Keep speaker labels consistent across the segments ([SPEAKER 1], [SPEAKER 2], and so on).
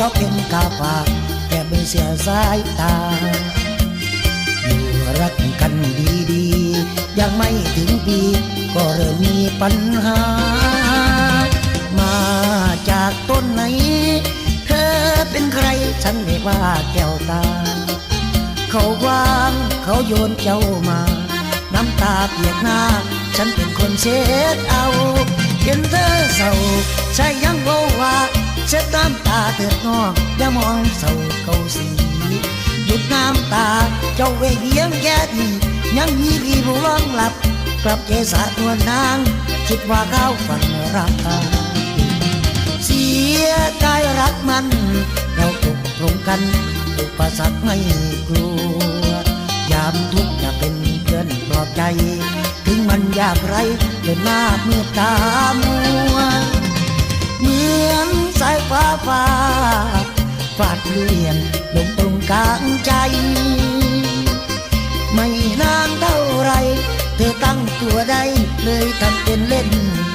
[SPEAKER 1] เจ้าเป็นกาฝากแต่ไม่เสียสายตา อยู่รักกันดีๆ ยังไม่ถึงปี ก็เริ่มมีปัญหา มาจากต้นไหน เธอเป็นใครฉันไม่ว่าแก้วตา เขาวางเขาโยนเจ้ามา น้ำตาเปียกหน้า ฉันเป็นคนเช็ดเอา เห็นเธอเศร้าใช่ยังโบว่าเช็ดน้ำตา เถิดงออย่ามองเศร้าเกาสีหยุดน้ำตาเจ้าเวเพียงแค่ดียังมีพี่ผู้ร้องหลับ กลับเจสานวนาง คิดว่าเขาฝันรักเสียใจรักมัน เราตกลงกัน อุปสรรคไม่กลัวยามทุกข์จะเป็นเพื่อนปลอบใจ ถึงมันยากไรเดินหน้ามือตามัวเหมือ สายฟ้าฟาฟาดเลียนลงตรงกลางใจ ไม่นานเท่าไร เธอตั้งตัวได้เลยทำเป็นเล่น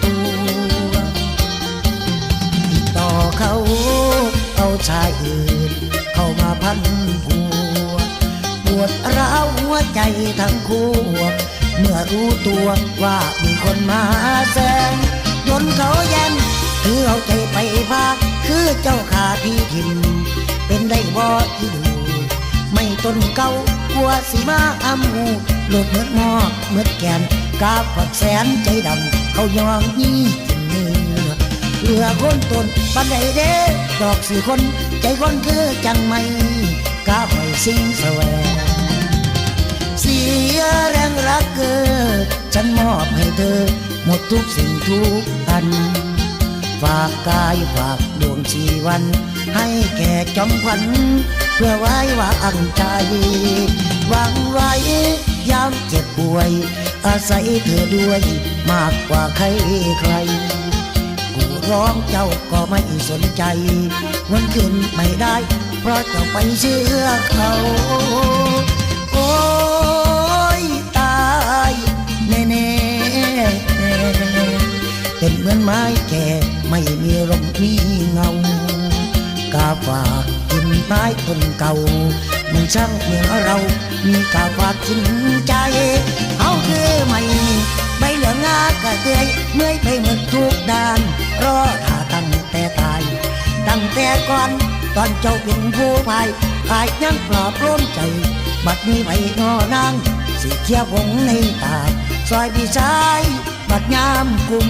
[SPEAKER 1] ตัวติดต่อเขาเอาชายอื่น เข้ามาพันผัว ปวดร้าวหัวใจทั้งคู่เมื่อรู้ตัวว่ามีคนมาแซงจนเขาแยัน ถือเอาใจไปพาคือเจ้าขาพี่ทิม เป็นได้บ่ที่ดู ไม่ต้นเก่ากลัวสิมาอำหูหลุดเมืดหมอกเมืดแกนกาฝักแสนใจดำเขายองยี่กินเนื้อเหลือคนตนปันใดเด้ดอกสี่คน ใจคนคือจังไม่กาไปสิ่งแสวงเสียแรงรักเกอฉันมอบให้เธอ หมดทุกสิ่งทุกอัน ฝากกายฝากดวงชีวัน ให้แก่จอมขวัญเพื่อไว้วางใจวังไว้ยามเจ็บป่วย อาศัยเธอด้วยมากกว่าใครใครกูร้องเจ้าก็ไม่สนใจ วันขึ้นไม่ได้ เพราะเจ้าไปเชื่อเขาโอ้ แก่ไม่มีลมมีเงากาฝากกินไม้ต้นเก่ามันช่างเหมือนเรามีกาฝากกินใจเอาคือไม่ใบเหลืองากระเตยเมื่อยไปหมดทุกด้านรอถ้าตั้งแต่ตาย ตั้งแต่ก่อนตอนเจ้าเป็นผู้พายขายยังปลอบปล้นใจ บัดนี้ไปงอนางสิเทียบวงในตาซอยพี่ชายบัดยามกุม